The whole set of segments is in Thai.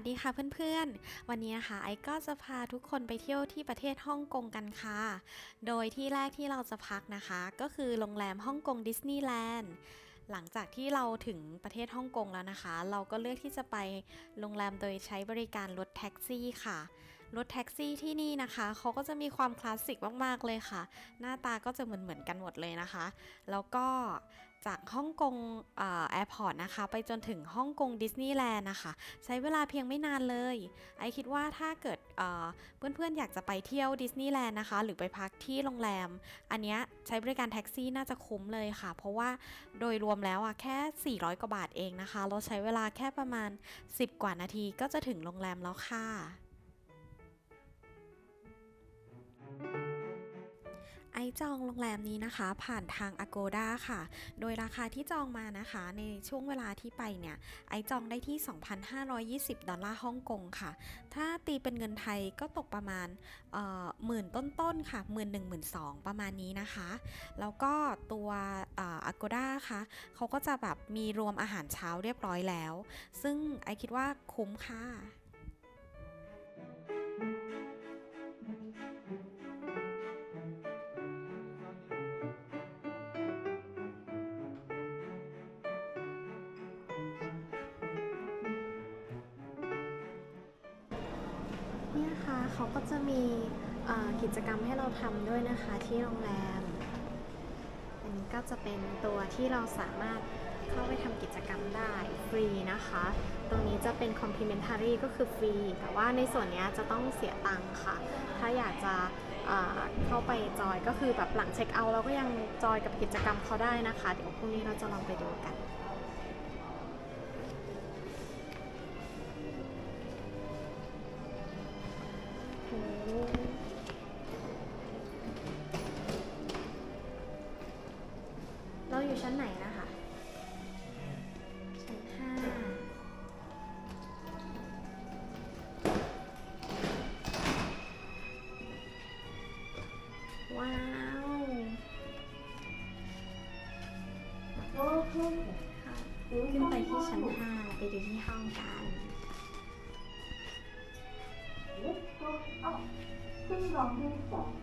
สวัสดีค่ะเพื่อนๆ วันนี้นะคะไอซ์ก็จะพาทุกคนไปเที่ยวที่ประเทศฮ่องกงกันค่ะ โดยที่แรกที่เราจะพักนะคะ ก็คือโรงแรมฮ่องกงดิสนีย์แลนด์หลังจากที่เราถึงประเทศฮ่องกงแล้วนะคะ เราก็เลือกที่จะไปโรงแรมโดยใช้บริการรถแท็กซี่ค่ะ รถแท็กซี่ที่นี่นะคะเขาก็จะมีความคลาสสิกมากๆเลยค่ะ หน้าตาก็จะเหมือนๆกันหมดเลยนะคะ แล้วก็ จากฮ่องกงแอร์พอร์ตนะคะ ไปจนถึงฮ่องกงดิสนีย์แลนด์นะคะ ใช้เวลาเพียงไม่นานเลย ไอคิดว่าถ้าเกิดเพื่อนๆ อยากจะไปเที่ยวดิสนีย์แลนด์นะคะ หรือไปพักที่โรงแรม อันนี้ใช้บริการแท็กซี่น่าจะคุ้มเลยค่ะ เพราะว่าโดยรวมแล้วอะแค่ 400 กว่าบาทเองนะคะ เราใช้เวลาแค่ประมาณ 10 กว่านาทีก็จะถึงโรงแรมแล้วค่ะ ไอจองโรงแรมนี้นะคะ ผ่านทาง Agoda ค่ะ โดยราคาที่จองมานะคะ ในช่วงเวลาที่ไปเนี่ย ไอจองได้ที่ 2,520 ดอลลาร์ฮ่องกงค่ะ ถ้าตีเป็นเงินไทยก็ตกประมาณเอ่อหมื่นต้นๆค่ะหมื่นหนึ่งหมื่นสองประมาณนี้นะคะ แล้วก็ตัวอ่อ Agoda ค่ะเขาก็จะแบบมีรวมอาหารเช้าเรียบร้อยแล้ว ซึ่งไอคิดว่าคุ้มค่ะ เขาก็จะมีกิจกรรมให้เราทำด้วยนะคะที่โรงแรม อันนี้ก็จะเป็นตัวที่เราสามารถเข้าไปทำกิจกรรมได้ฟรีนะคะ ตรงนี้จะเป็น complimentary ก็คือฟรี แต่ว่าในส่วนนี้จะต้องเสียตังค์ค่ะ ถ้าอยากจะเอ่อเข้าไปจอยก็คือแบบหลังเช็คเอาท์เราก็ยังจอยกับกิจกรรมเขาได้นะคะ เดี๋ยวพรุ่งนี้เราจะลองไปดูกัน ค่ะขึ้นไปที่ชั้นห้าไปดูที่ห้องกันขึ้นลงที่สอง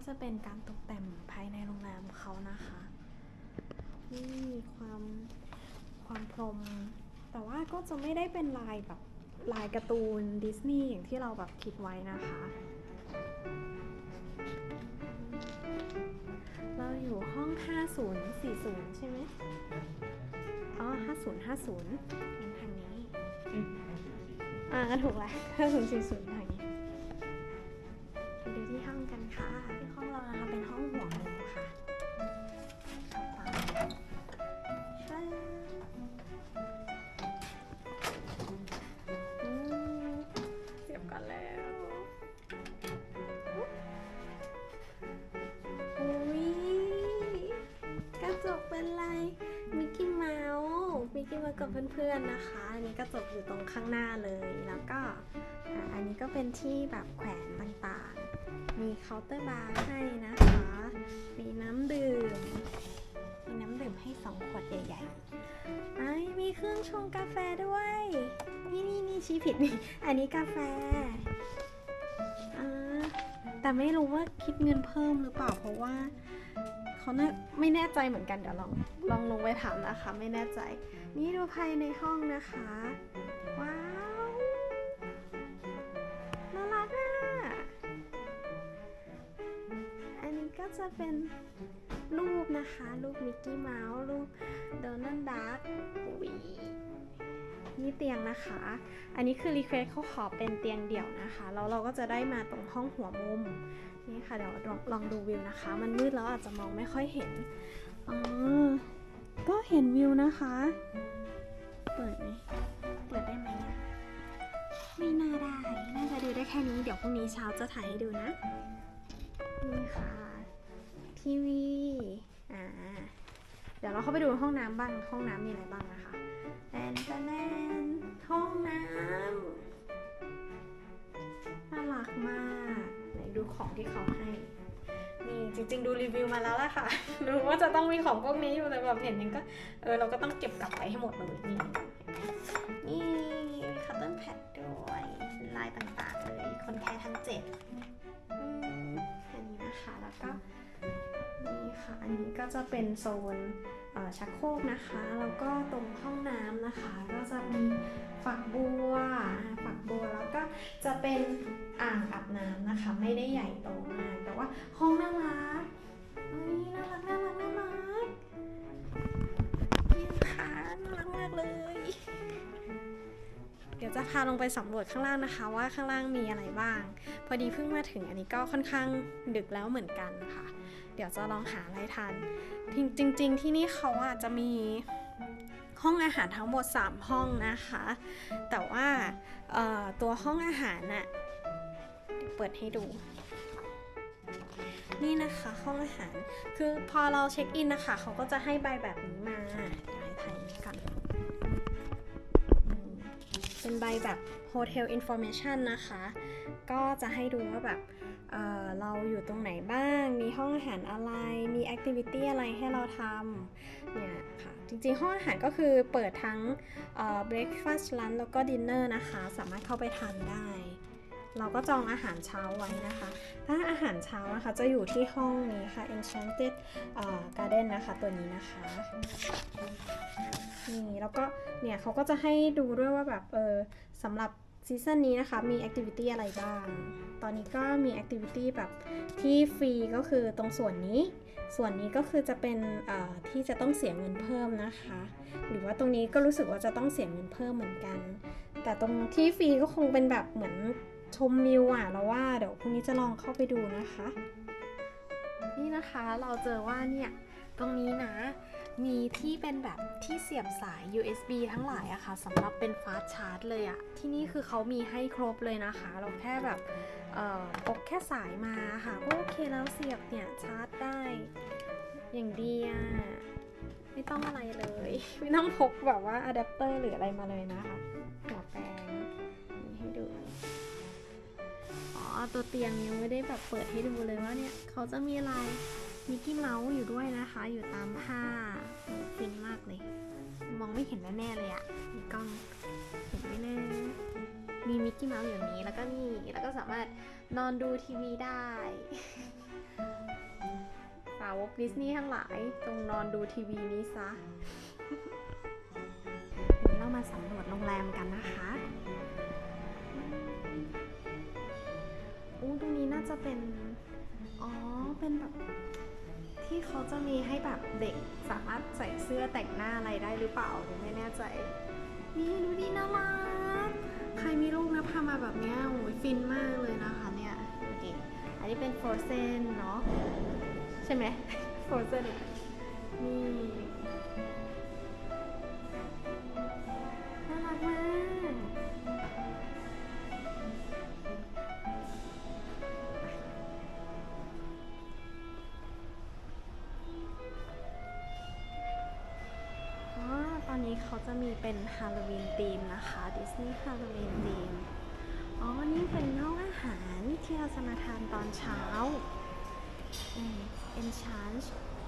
ก็จะเป็นการตกแต่งภายในโรงแรมเขานะคะ นี่มีความความพรม แต่ว่าก็จะไม่ได้เป็นลายแบบลายการ์ตูนดิสนีย์อย่างที่เราแบบคิดไว้นะคะ เราอยู่ห้อง 5040 ใช่ไหมอ๋อ 5050งั้นทางนี้ อ่า ถูกแล้ว5040 ทางนี้ ไปดูที่ห้อง ค่ะที่ห้องเรานะคะเป็นห้องหัวมุมค่ะเข้าไปอืมเสียบกันแล้วอุ้ยกระจกเป็นลายมิกกี้เมาส์มิกกี้เมาส์กับเพื่อนๆนะคะ อันนี้กระจกอยู่ตรงข้างหน้าเลยแล้วก็ อันนี้ก็เป็นที่แบบแขวนต่างๆ มีเคาน์เตอร์บาร์ให้นะคะ มีน้ำดื่ม มีน้ำดื่มให้สองขวดใหญ่ๆไอ้มีเครื่องชงกาแฟด้วย นี่นี่นี่ชี้ผิดนี่ อันนี้กาแฟแต่ไม่รู้ว่าคิดเงินเพิ่มหรือเปล่าเพราะว่าเขาไม่แน่ใจเหมือนกันเดี๋ยวลองลองลงไปถามนะคะ ไม่แน่ใจ นี่ดูภายในห้องนะคะ จะเป็นรูปนะคะ รูปมิกกี้เมาส์รูปโดนัลด์ดักอุ้ยนี่เตียงนะคะ อันนี้คือรีเควสเขาขอเป็นเตียงเดี่ยวนะคะ แล้วเราก็จะได้มาตรงห้องหัวมุม นี่ค่ะ เดี๋ยวลองลองดูวิวนะคะ มันมืดแล้วอาจจะมองไม่ค่อยเห็นอ๋อก็เห็นวิวนะคะ เปิดไหมเปิดได้ไหมไม่น่าได้ น่าจะดูได้แค่นี้ เดี๋ยวพรุ่งนี้เช้าจะถ่ายให้ดูนะ นี่ค่ะ ทีวี อ่า เดี๋ยวเราเข้าไปดูห้องน้ำบ้าง ห้องน้ำมีอะไรบ้างนะคะแอนแอนนห้องน้ำน่ารักมาก ไหนดูของที่เขาให้ นี่จริง ๆ ดูรีวิวมาแล้วล่ะค่ะ รู้ว่าจะต้องมีของพวกนี้อยู่แต่แบบเห็นยังก็ เออเราก็ต้องเก็บกลับไปให้หมดเลยนี่ อันนี้ก็จะเป็นโซนชักโครกนะคะ แล้วก็ตรงห้องน้ำนะคะ ก็จะมีฝักบัว ฝักบัวแล้วก็จะเป็นอ่างอาบน้ำนะคะ ไม่ได้ใหญ่โตมาก แต่ว่าห้องน่ารักเฮ้ยน่ารักน่ารักน่ารักนี่ค่ะน่ารักมากเลย เดี๋ยวจะพาลงไปสำรวจข้างล่างนะคะ ว่าข้างล่างมีอะไรบ้าง พอดีเพิ่งมาถึงอันนี้ก็ค่อนข้างดึกแล้วเหมือนกันค่ะ เดี๋ยวจะลองหาอะไรทานจริง ๆ ที่นี่เขาอาจจะมีห้องอาหารทั้งหมด 3 ห้องนะคะ แต่ว่าตัวห้องอาหารน่ะเปิดให้ดู นี่นะคะห้องอาหารคือพอเราเช็คอินนะคะเขาก็จะให้ใบแบบนี้มาเดี๋ยวให้ถ่ายนี้ก่อนเป็นใบแบบ Hotel Information นะคะ ก็จะให้ดูว่าแบบ เราอยู่ตรงไหนบ้าง มีห้องอาหารอะไร มีแอคทิวิตี้อะไรให้เราทำเนี่ยค่ะ จริงๆ ห้องอาหารก็คือเปิดทั้งเอ่อ breakfast lunch แล้วก็ dinner นะคะ สามารถเข้าไปทานได้ เราก็จองอาหารเช้าไว้นะคะ ถ้าอาหารเช้านะคะจะอยู่ที่ห้องนี้ค่ะ Enchanted Garden นะคะตัวนี้นะคะนี่แล้วก็เนี่ยเขาก็จะให้ดูด้วยว่าแบบเออสำหรับ ซีซั่นนี้นะคะมีแอคทิวิตี้อะไรบ้าง ตอนนี้ก็มีแอคทิวิตี้แบบที่ฟรีก็คือตรงส่วนนี้ ส่วนนี้ก็คือจะเป็นที่จะต้องเสียเงินเพิ่มนะคะ หรือว่าตรงนี้ก็รู้สึกว่าจะต้องเสียเงินเพิ่มเหมือนกัน แต่ตรงที่ฟรีก็คงเป็นแบบเหมือนชมวิวอะเราว่าเดี๋ยวพรุ่งนี้จะลองเข้าไปดูนะคะ นี่นะคะเราเจอว่าเนี่ยตรงนี้นะ มีที่เป็นแบบที่เสียบสาย USB ทั้งหลายอะค่ะสำหรับเป็นฟาสชาร์จเลยอะที่นี่คือเขามีให้ครบเลยนะคะ เราแค่แบบเอ่อพกแค่สายมาค่ะก็โอเคแล้วเสียบเนี่ยชาร์จได้ อย่างดีอะไม่ต้องอะไรเลย ไม่ต้องพกแบบว่าอะแดปเตอร์หรืออะไรมาเลยนะคะหัวแปลงนี่ให้ดูอ๋อตัวเตียงยังไม่ได้แบบเปิดให้ดูเลยว่าเนี่ยเขาจะมีลายมิกกี้เมาส์อยู่ด้วยนะคะ อยู่ตามผ้า ฟินมากเลย มองไม่เห็นแน่ๆเลยอะมีกล้องเห็นไหมนะมีมิกกี้เมาส์อยู่นี้แล้วก็นี่แล้วก็สามารถนอนดูทีวีได้สาวกดิสนีย์ทั้งหลายจงนอนดูทีวีนี้ซะเดี๋ยวเรามาสำรวจโรงแรมกันนะคะอู้ตรงนี้น่าจะเป็น อ๋อ เป็นแบบ ที่เขาจะมีให้แบบเด็กสามารถใส่เสื้อแต่งหน้าอะไรได้หรือเปล่าหนูไม่แน่ใจ นี่ดูดีน่ารักใครมีลูกนะพามาแบบเนี้ยโอ้ยฟินมากเลยนะคะเนี่ยดูดิอันนี้เป็นโฟร์เซนเนาะใช่ไหม Frozen นี่น่ เป็นฮาโลวีนธีมนะคะดิสนีย์ฮาโลวีนธีมอ๋อ นี่เป็นห้องอาหารที่เราจะมาทานตอนเช้าอืม Enchant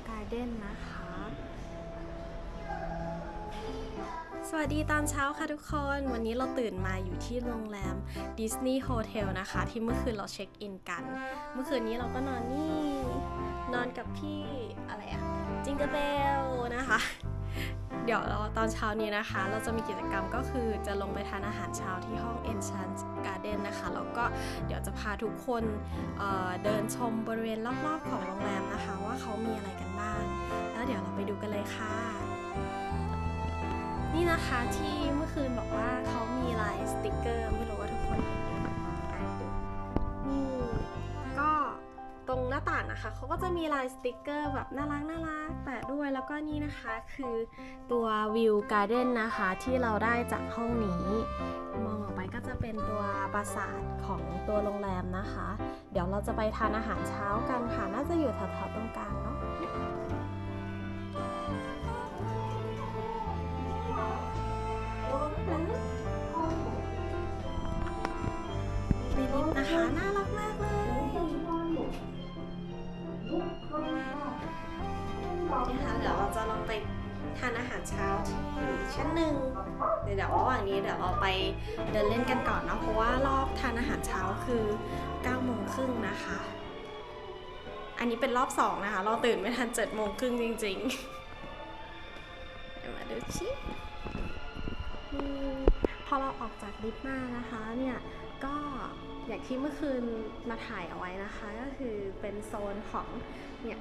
Garden นะคะ สวัสดีตอนเช้าค่ะทุกคน วันนี้เราตื่นมาอยู่ที่โรงแรมดิสนีย์โฮเทลนะคะ ที่เมื่อคืนเราเช็คอินกัน เมื่อคืนนี้เราก็นอนนี่ นอนกับพี่อะไรอะจิงเกอร์เบลนะคะ ดี๋ยวเราตอนเช้านี้นะคะ เราจะมีกิจกรรมก็คือจะลงไปทานอาหารเช้าที่ห้อง Enchant Garden นะคะ แล้วก็เดี๋ยวจะพาทุกคนเเดินชมบริเวณรอบๆของโรงแรมนะคะ ว่าเขามีอะไรกันบ้าง แล้วเดี๋ยวเราไปดูกันเลยค่ะ นี่นะคะที่เมื่อคืนบอกว่าเขามีลายสติกเกอร์าต่างนะคะเขาก็จะมีลายสติกเกอร์แบบน่ารักน่ารักแปะด้วยแล้วก็นี่นะคะคือตัววิวการ์เด้นนะคะที่เราได้จากห้องนี้ มองออกไปก็จะเป็นตัวปราสาทของตัวโรงแรมนะคะ เดี๋ยวเราจะไปทานอาหารเช้ากันค่ะ น่าจะอยู่แถวๆตรงกลางเนาะ ทานอาหารเช้าที่ชั้นหนึ่งเดี๋ยวเดี๋ยวระหว่างนี้เดี๋ยวเราไปเดินเล่นกันก่อนเนาะเพราะว่ารอบทานอาหารเช้าคือ9โมงครึ่งนะคะ อันนี้เป็นรอบสองนะคะ เราตื่นไม่ทัน7โมงครึ่งจริงๆเดี๋ยวมาดูชิอืมพอเราออกจากลิฟต์มานะคะเนี่ยก็อย่างที่เมื่อคืนมาถ่ายเอาไว้นะคะ ก็คือเป็นโซนของเนี่ย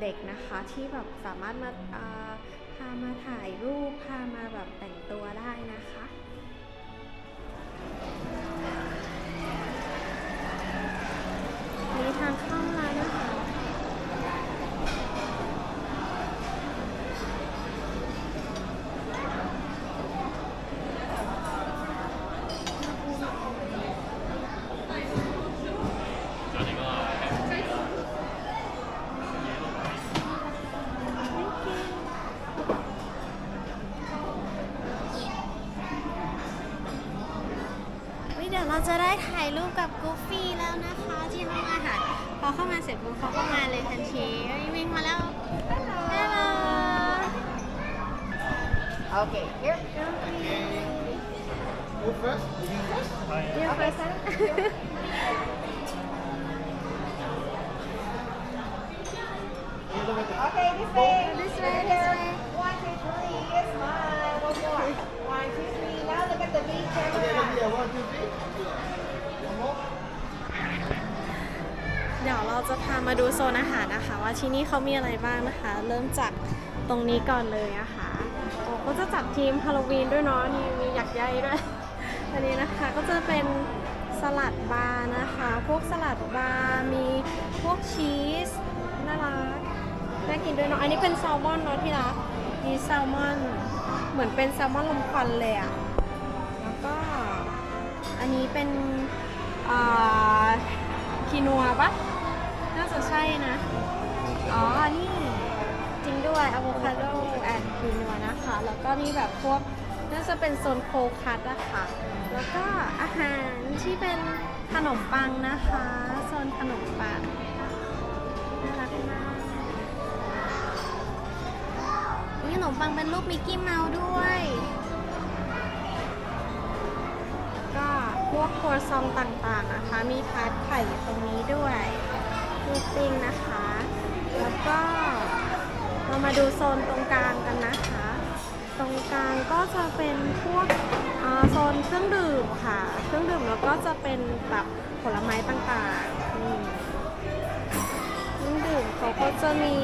เด็กนะคะที่แบบสามารถมาเอ่อ พามาถ่ายรูป พามาแบบแต่งตัวได้นะคะนี่ทางเข้า เข้ามาเสร็จปุ๊บเขาก็มาเลยทันทีเอ้ยวิ่งมาแล้วฮัลโหล Okay, here. Who first? You first? You first, huh? Okay, this way. เราจะพามาดูโซนอาหารนะคะ ว่าที่นี่เขามีอะไรบ้างนะคะ เริ่มจากตรงนี้ก่อนเลยนะคะโอ้ก็จะจัดทีมฮาโลวีนด้วยเนาะนี่มีหยักใยด้วยอันนี้นะคะก็จะเป็นสลัดบาร์นะคะ พวกสลัดบาร์มีพวกชีสน่ารักน่ากินด้วยเนาะอันนี้เป็นแซลมอนเนาะที่รักมีแซลมอนเหมือนเป็นแซลมอนลมควันเลยอะแล้วก็อันนี้เป็นอ่าคีนัวปะ น่าจะใช่นะ อ๋อ นี่จริงด้วยอะโวคาโดแอนด์คีนัวนะคะ แล้วก็มีแบบพวกน่าจะเป็นโซนโคคัตอะค่ะแล้วก็อาหารที่เป็นขนมปังนะคะ โซนขนมปัง น่ารักมากมีขนมปังเป็นรูปมิกกี้เมาส์ด้วยก็พวกครัวซองต่างๆนะคะ มีทาร์ตไข่ตรงนี้ด้วย มีปิ้งนะคะ แล้วก็เรามาดูโซนตรงกลางกันนะคะ ตรงกลางก็จะเป็นพวกโซนเครื่องดื่มค่ะ เครื่องดื่มแล้วก็จะเป็นแบบผลไม้ต่างๆนี่เครื่องดื่มเขาก็จะมี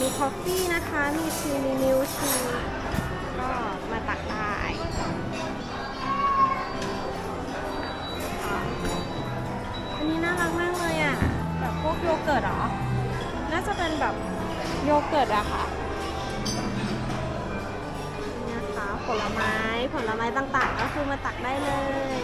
มีคอฟฟี่นะคะ มีทีมีมิลทีก็ เกิร์ตเหรอ น่าจะเป็นแบบโยเกิร์ตอะค่ะนี่นะคะผลไม้ผลไม้ต่างๆ ก็คือมาตักได้เลย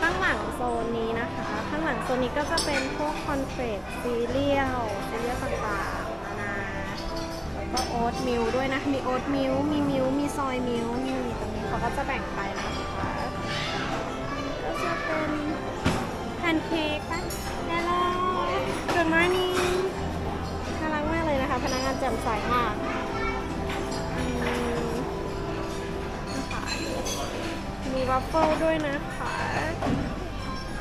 ข้างหลังโซนนี้นะคะ ข้างหลังโซนนี้ก็จะเป็นพวกคอนเฟกซีเรียลซีเรียลต่างๆนานาแล้วก็โอ๊ตมิลด้วยนะ มีโอ๊ตมิลมีมิลมีซอยมิลนี่ตรงนี้เขาก็จะแบ่งไปนะคะก็จะเป็น นเค้กปะฮัลโหล Good morning น่ารักมากเลยนะคะ พนักงานแจ่มใสมากอืมนะคะมีวัฟเฟิลด้วยนะคะ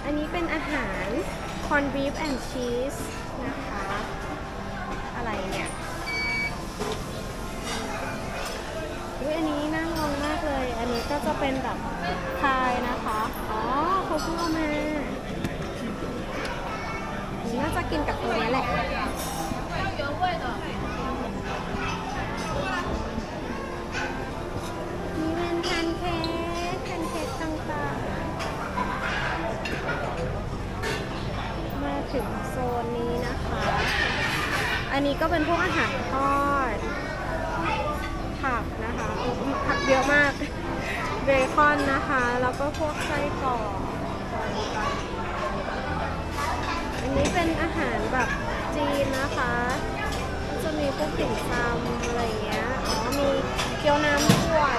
อันนี้เป็นอาหารคอนบีฟแอนด์ชีสนะคะ อะไรเนี่ยอุ๊ยอันนี้น่าลองมากเลย อันนี้ก็จะเป็นแบบพายนะคะ อ๋อเขาเพิ่งเอามา กินกับตัวนี้แหละนี่เป็นแพนเค้กแพนเค้กต่างๆ มาถึงโซนนี้นะคะ อันนี้ก็เป็นพวกอาหารทอด ผักนะคะผักเยอะมาก เบคอนนะคะ แล้วก็พวกไส้กรอก นี้เป็นอาหารแบบจีนนะคะก็จะมีพวกติ่มซำอะไรเงี้ย อ๋อ มีเกี๊ยวน้ำด้วย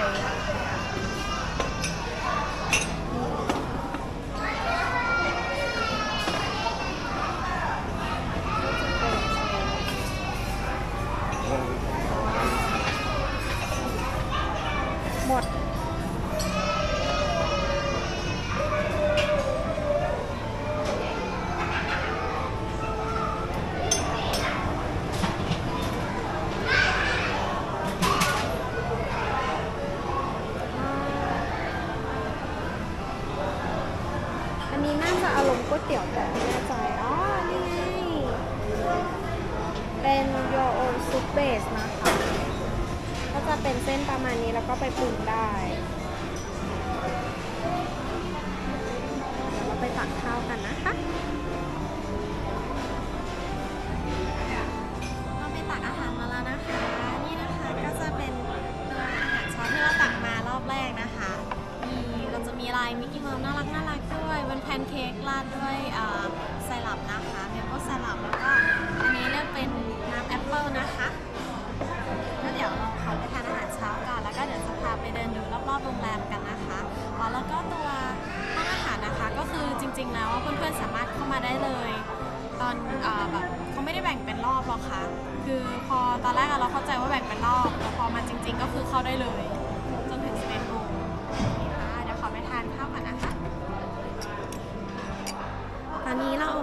ค้กราดด้วยไซรัปนะคะเมเปิลไซรัปแล้วก็อันนี้เลือกเป็นน้ำแอปเปิลนะคะก็เดี๋ยวเราขอไปทานอาหารเช้าก่อนแล้วก็เดี๋ยวจะพาไปเดินดูรอบๆโรงแรมกันนะคะอ๋อแล้วก็ตัวห้องอาหารนะคะก็คือจริง ๆ แล้วเพื่อนๆสามารถเข้ามาได้เลย ตอนอแบบเขาไม่ได้แบ่งเป็นรอบหรอกค่ะคือพอตอนแรกเราเข้าใจว่าแบ่งเป็นรอบแต่พอมาจริง ๆ ก็คือเข้าได้เลย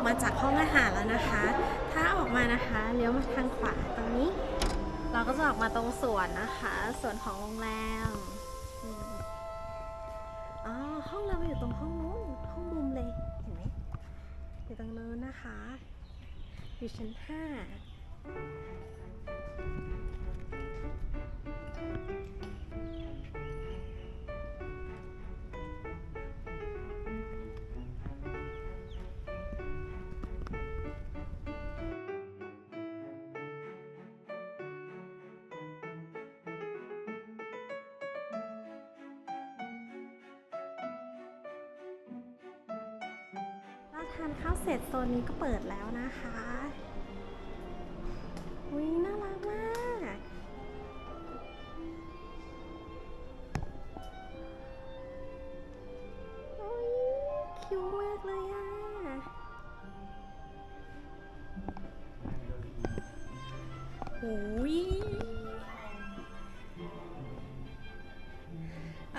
มาจากห้องอาหารแล้วนะคะ ถ้าออกมานะคะเลี้ยวมาทางขวาตรงนี้ เราก็จะออกมาตรงสวนนะคะสวนของโรงแรมอืมอ๋อห้องเราอยู่ตรงห้องนู้นห้องมุมเลยเห็นไหมอยู่ตรงนู้นนะคะอยู่ชั้นห้า ทานข้าวเสร็จโซนนี้ก็เปิดแล้วนะคะอุ้ยน่ารักมาก โอ้ยคิวมากเลยอะ โอ้ย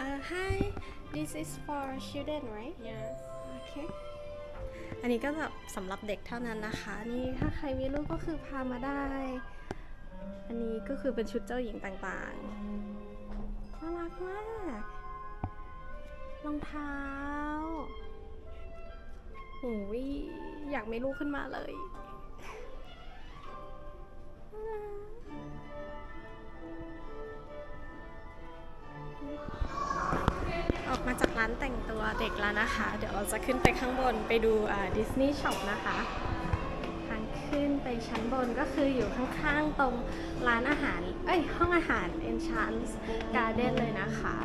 Uh, hi this is for children right yes okay อันนี้ก็แบบสำหรับเด็กเท่านั้นนะคะ นี่ถ้าใครมีลูกก็คือพามาได้ อันนี้ก็คือเป็นชุดเจ้าหญิงต่างๆ น่ารักมากรองเท้าโอ้ยอยากมีลูกขึ้นมาเลยานแต่งตัวเด็กแล้วนะคะ เดี๋ยวเราจะขึ้นไปข้างบนไปดูดิสนีย์ช็อปนะคะ ทางขึ้นไปชั้นบนก็คืออยู่ข้างๆตรงร้านอาหาร เอ้ย ห้องอาหาร Enchant Garden เลยนะคะ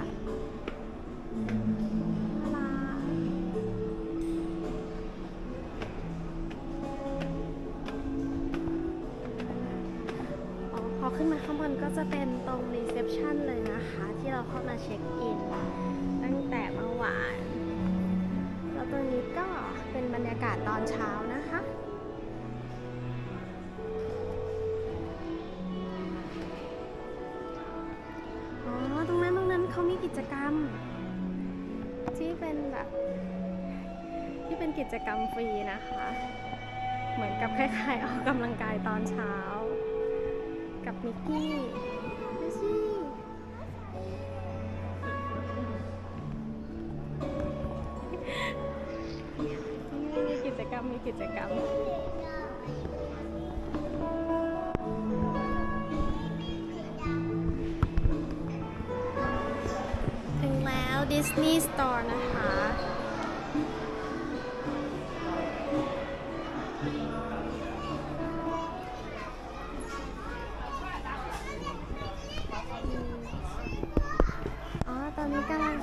จกรรม ที่เป็นแบบที่เป็นกิจกรรมฟรีนะคะ เหมือนกับคล้ายๆออกกำลังกายตอนเช้า กับมิกกี้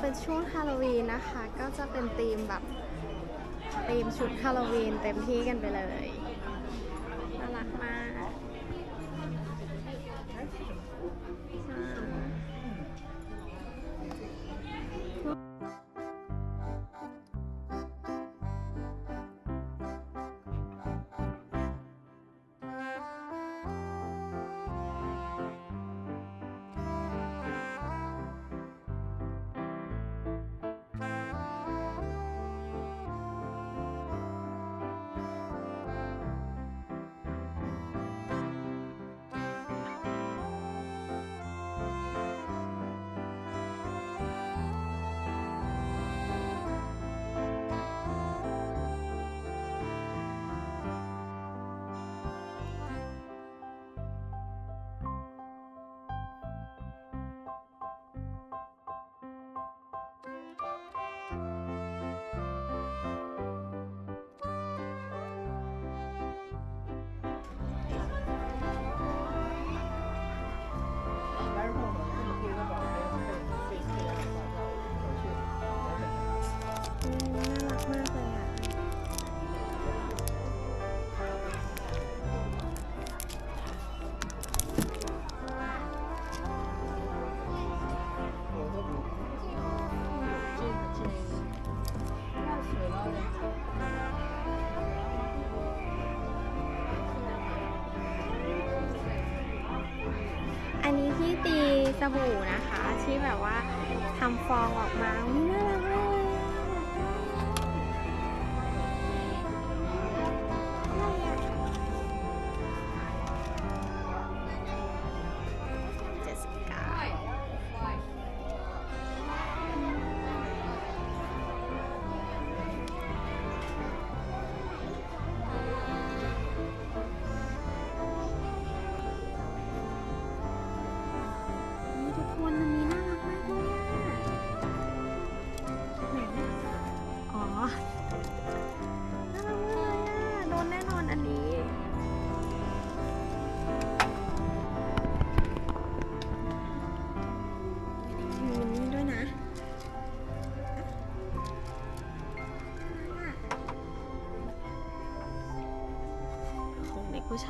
เป็นช่วงฮาโลวีนนะคะ ก็จะเป็นธีมแบบธีมชุดฮาโลวีนเต็มที่กันไปเลย บู่นะคะ ที่แบบว่าทำฟองออกมา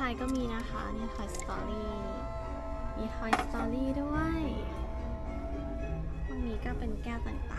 ายก็มีนะคะเนี่ย Toy Story มี Toy Story ด้วย ตรงนี้ก็เป็นแก้วต่างๆ